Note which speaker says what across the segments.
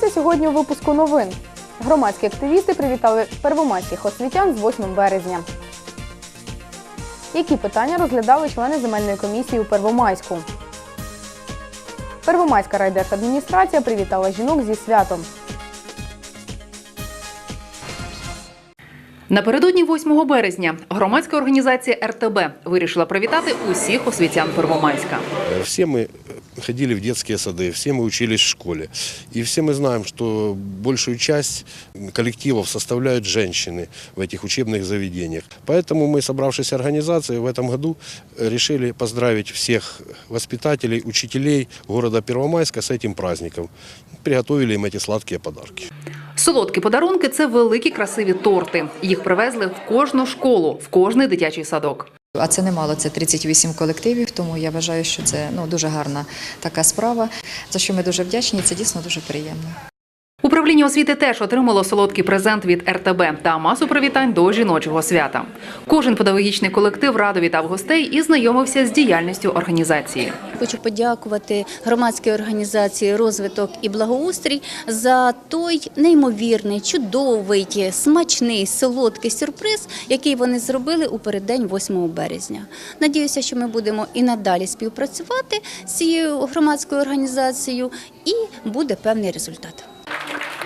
Speaker 1: Дивіться сьогодні у випуску новин. Громадські активісти привітали первомайських освітян з 8 березня. Які питання розглядали члени земельної комісії у Первомайську? Первомайська райдержадміністрація привітала жінок зі святом.
Speaker 2: Напередодні 8 березня громадська організація РТБ вирішила привітати усіх освітян Первомайська.
Speaker 3: Все мы ходили в детские сады, все мы учились в школе. И все мы знаем, что большую часть коллективов составляют женщины в этих учебных заведениях. Поэтому мы, собравшись организацией, в этом году э, решили поздравить всех воспитателей, учителей города Первомайска с этим праздником. Приготовили им эти сладкие подарки.
Speaker 2: Солодкі подарунки це великі красиві торти. Їх привезли в кожну школу, в кожний дитячий садок.
Speaker 4: А це немало, це 38 колективів, тому я вважаю, що це ну, дуже гарна така справа, за що ми дуже вдячні, це дійсно дуже приємно.
Speaker 2: Управління освіти теж отримало солодкий презент від РТБ та масу привітань до жіночого свята. Кожен педагогічний колектив радо вітав гостей і знайомився з діяльністю організації.
Speaker 5: Хочу подякувати громадській організації розвиток і благоустрій за той неймовірний, чудовий, смачний, солодкий сюрприз, який вони зробили у переддень 8 березня. Надіюся, що ми будемо і надалі співпрацювати з цією громадською організацією, і буде певний результат.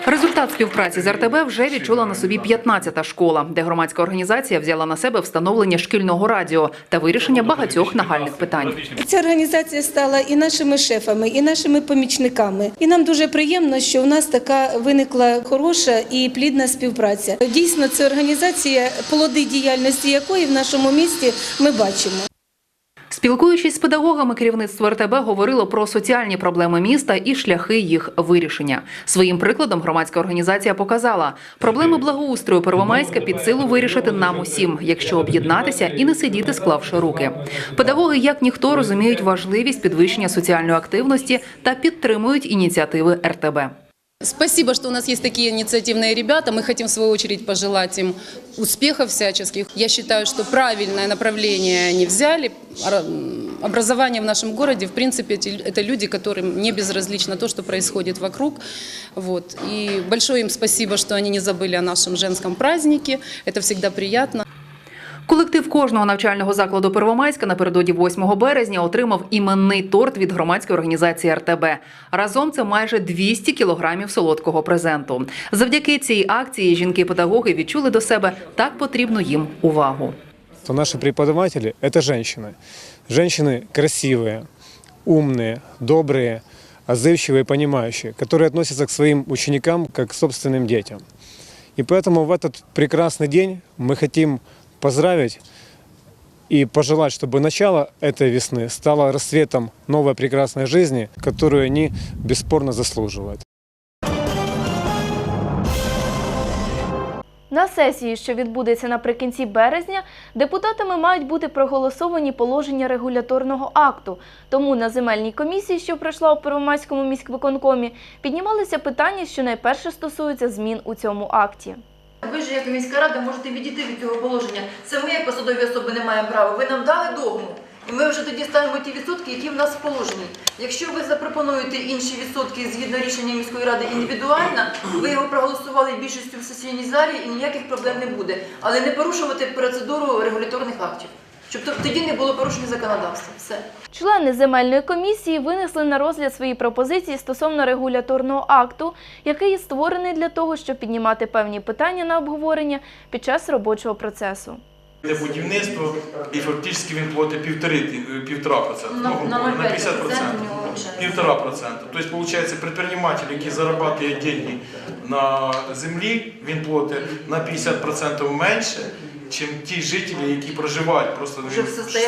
Speaker 2: Результат співпраці з РТБ вже відчула на собі 15-та школа, де громадська організація взяла на себе встановлення шкільного радіо та вирішення багатьох нагальних питань.
Speaker 6: Ця організація стала і нашими шефами, і нашими помічниками. І нам дуже приємно, що у нас така виникла хороша і плідна співпраця. Дійсно, це організація, плоди діяльності якої в нашому місті ми бачимо.
Speaker 2: Спілкуючись з педагогами, керівництво РТБ говорило про соціальні проблеми міста і шляхи їх вирішення. Своїм прикладом громадська організація показала, проблеми благоустрою Первомайська під силу вирішити нам усім, якщо об'єднатися і не сидіти, склавши руки. Педагоги, як ніхто, розуміють важливість підвищення соціальної активності та підтримують ініціативи РТБ.
Speaker 7: Спасибо, что у нас есть такие инициативные ребята. Мы хотим, в свою очередь, пожелать им успехов всяческих. Я считаю, что правильное направление они взяли. Ра- Образование в нашем городе, в принципе, эти- это люди, которым не безразлично то, что происходит вокруг. Вот. И большое им спасибо, что они не забыли о нашем женском празднике. Это всегда приятно.
Speaker 2: Колектив кожного навчального закладу Первомайська напередодні 8 березня отримав іменний торт від громадської організації РТБ. Разом це майже 200 кілограмів солодкого презенту. Завдяки цій акції жінки-педагоги відчули до себе так потрібну їм увагу.
Speaker 8: то наши преподаватели – это женщины. Женщины красивые, умные, добрые, отзывчивые и понимающие, которые относятся к своим ученикам как к собственным детям. И поэтому в этот прекрасный день мы хотим поздравить и пожелать, чтобы начало этой весны стало расцветом новой прекрасной жизни, которую они бесспорно заслуживают.
Speaker 9: На сесії, що відбудеться наприкінці березня, депутатами мають бути проголосовані положення регуляторного акту. Тому на земельній комісії, що пройшла у Первомайському міськвиконкомі, піднімалися питання, що найперше стосуються змін у цьому акті.
Speaker 10: Ви ж як міська рада можете відійти від цього положення. Це ми, як посадові особи, не маємо права. Ви нам дали догму. І ми вже тоді ставимо ті відсотки, які в нас в положенні. Якщо ви запропонуєте інші відсотки згідно рішення міської ради індивідуально, ви його проголосували більшістю в сесійній залі і ніяких проблем не буде. Але не порушувати процедуру регуляторних актів, щоб тоді не було порушення законодавства. Все.
Speaker 9: Члени земельної комісії винесли на розгляд свої пропозиції стосовно регуляторного акту, який створений для того, щоб піднімати певні питання на обговорення під час робочого процесу.
Speaker 11: Йде будівництво і фактично він платить півтори, півтора процента,
Speaker 10: На-
Speaker 11: ну, грубо
Speaker 10: на
Speaker 11: говоря, на 50 процентів.
Speaker 10: у нього лишається.
Speaker 11: Півтора процента. Тобто, виходить, предприниматель, який зарабатує деньги на землі, він платить на 50 процентів менше, ніж ті жителі, які проживають просто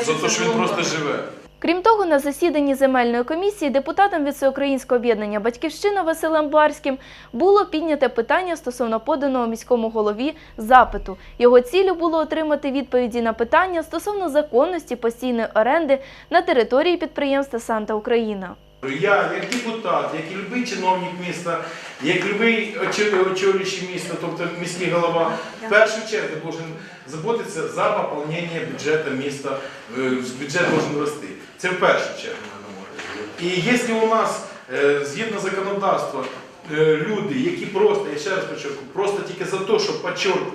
Speaker 11: за те, що він просто живе.
Speaker 9: Крім того, на засіданні земельної комісії депутатам від Всеукраїнського об'єднання Батьківщина Василем Барським було підняте питання стосовно поданого міському голові запиту. Його цілю було отримати відповіді на питання стосовно законності постійної оренди на території підприємства Санта Україна.
Speaker 11: Я, як депутат, як будь-який чиновник міста, як очо- очолюючий місто, тобто міський голова, в першу чергу должен заботитися за поповнення бюджету міста. Е, Бюджет должен рости. Це в першу чергу. І якщо у нас е, згідно законодавства е, люди, які просто, я ще раз подчеркую, просто тільки за те, що подчеркую,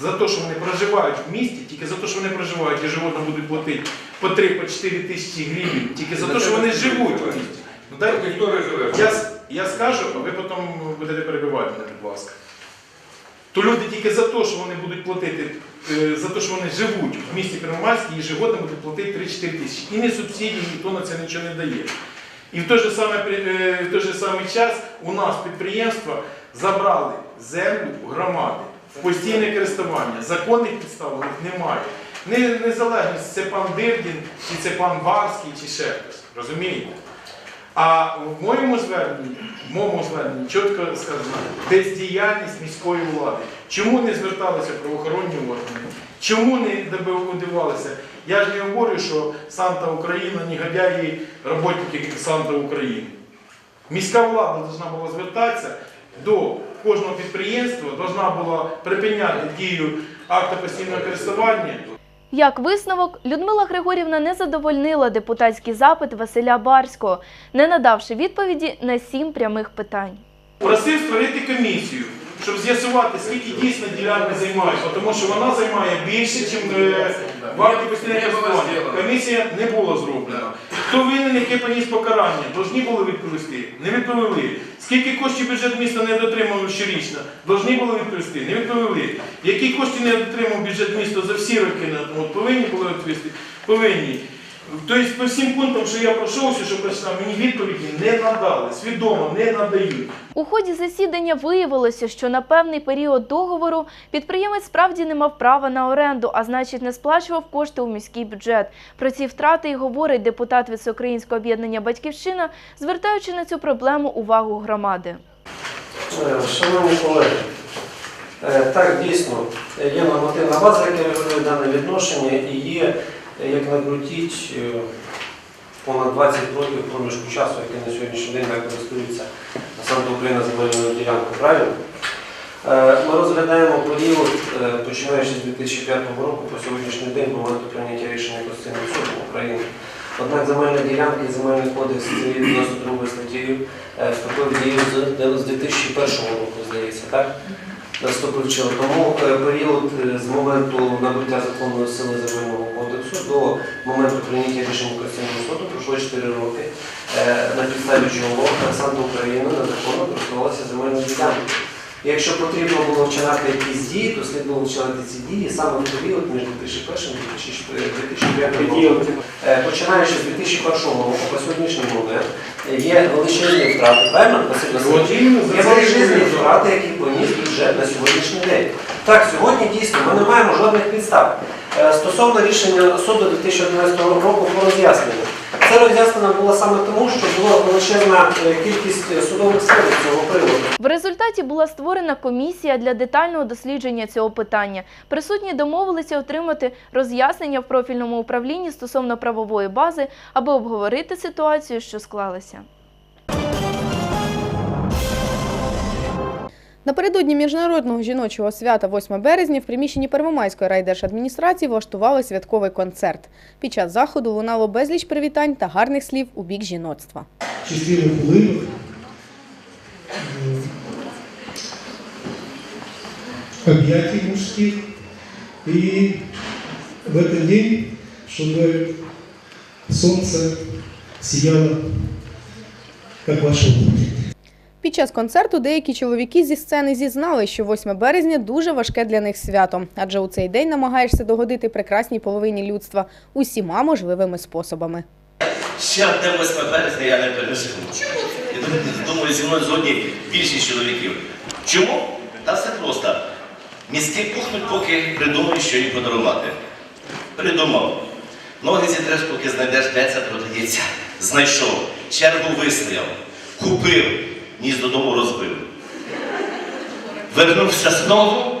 Speaker 11: за те, що вони проживають в місті, тільки за те, що вони проживають, і животно будуть платити по 3 по 4 тисячі гривень, тільки за те, що вони живуть в місті. Ну, дай, я, с- я скажу, а ви потім будете перебивати мене, будь ласка. То люди тільки за те, що вони будуть платити, е, за те, що вони живуть в місті Первомайській, ежегодно будуть платити 3-4 тисячі. І не субсидії, ніхто на це нічого не дає. І в той же самий, е, в той же самий час у нас підприємства забрали землю громади в постійне користування. Законних підстав у них немає. Не, незалежність, це пан Дирдін, чи це пан Барський, чи ще хтось. Розумієте? А в моєму зверненні, в моєму зверненні чітко сказано, бездіяльність міської влади. Чому не зверталися правоохоронні органи? Чому не добивалися? Я ж не говорю, що Санта Україна, негодяї, роботники Санта України. Міська влада повинна була звертатися до кожного підприємства, повинна була припиняти дію акта постійного користування.
Speaker 9: Як висновок, Людмила Григорівна не задовольнила депутатський запит Василя Барського, не надавши відповіді на сім прямих питань.
Speaker 11: Просив створити комісію, щоб з'ясувати, скільки дійсно ділянки займаються, тому що вона займає більше, ніж варті. Комісія не була зроблена. Хто винен, який поніс покарання, повинні були відповісти. Не відповіли. Скільки коштів бюджет міста не дотримав щорічно, повинні були відповісти. Не відповіли. Які кошти не дотримав бюджет міста за всі роки, повинні були відповісти? Повинні. Тобто по всім пунктам, що я пройшовся, що прочитав, мені відповіді не надали, свідомо не надають.
Speaker 9: У ході засідання виявилося, що на певний період договору підприємець справді не мав права на оренду, а значить не сплачував кошти у міський бюджет. Про ці втрати й говорить депутат Всеукраїнського об'єднання Батьківщина, звертаючи на цю проблему увагу громади.
Speaker 12: Е, Шановні колеги, е, так дійсно є нормативна база, яка регулює дане відношення, і є, е, як не крутіть, е, понад 20 років проміжку часу, який на сьогоднішній день користується Санта Україна земельною ділянкою. Правильно? Е, Ми розглядаємо період, е, починаючи з 2005 року по сьогоднішній день, моменту прийняття рішення Конституційного суду України. Однак земельна ділянка і земельний кодекс цієї 92 статтею е, вступив в дію з 2001 року, здається, так? Наступив. Тому е, період е, з моменту набуття законної сили земельного кодексу до моменту прийняття рішення Конституційного суду пройшло 4 роки, е, на підставі чого Санта Україна незаконно користувалася земельною ділянкою. Якщо потрібно було вчинати якісь дії, то слід було вчинати ці дії саме в період між 2001 і 2005 роком. Е, Починаючи з 2001 року по сьогоднішній момент є величезні втрати, правильно, Є величезні втрати, які поніс бюджет на сьогоднішній день. Так, сьогодні дійсно ми не маємо жодних підстав. Е, Стосовно рішення суду 2011 року про роз'яснення. Це роз'яснено було саме тому, що була величезна е, кількість е, судових справ цього приводу.
Speaker 9: В результаті була створена комісія для детального дослідження цього питання. Присутні домовилися отримати роз'яснення в профільному управлінні стосовно правової бази, аби обговорити ситуацію, що склалася.
Speaker 1: Напередодні міжнародного жіночого свята 8 березня в приміщенні Первомайської райдержадміністрації влаштували святковий концерт. Під час заходу лунало безліч привітань та гарних слів у бік жіноцтва.
Speaker 13: счастливых улыбок, м, объятий мужских. И в этот день, чтобы солнце сияло, как ваше утро.
Speaker 1: Під час концерту деякі чоловіки зі сцени зізнали, що 8 березня дуже важке для них свято, адже у цей день намагаєшся догодити прекрасній половині людства усіма можливими способами.
Speaker 14: Ще одне 8 березня я не переживу. Я думаю, зі мною згодні більшість чоловіків. Чому? Та все просто. Мізки пухнуть, поки придумаєш, що їм подарувати. Придумав. Ноги зітреш, поки знайдеш, де це продається. Знайшов. Чергу вистояв. Купив. Ніс додому розбив. Вернувся знову.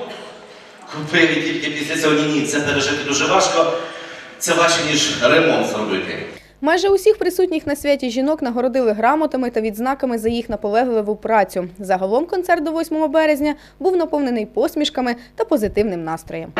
Speaker 14: Купив і тільки після цього ні, ні, це пережити дуже важко. Це важче, ніж ремонт зробити.
Speaker 1: Майже усіх присутніх на святі жінок нагородили грамотами та відзнаками за їх наполегливу працю. Загалом концерт до 8 березня був наповнений посмішками та позитивним настроєм.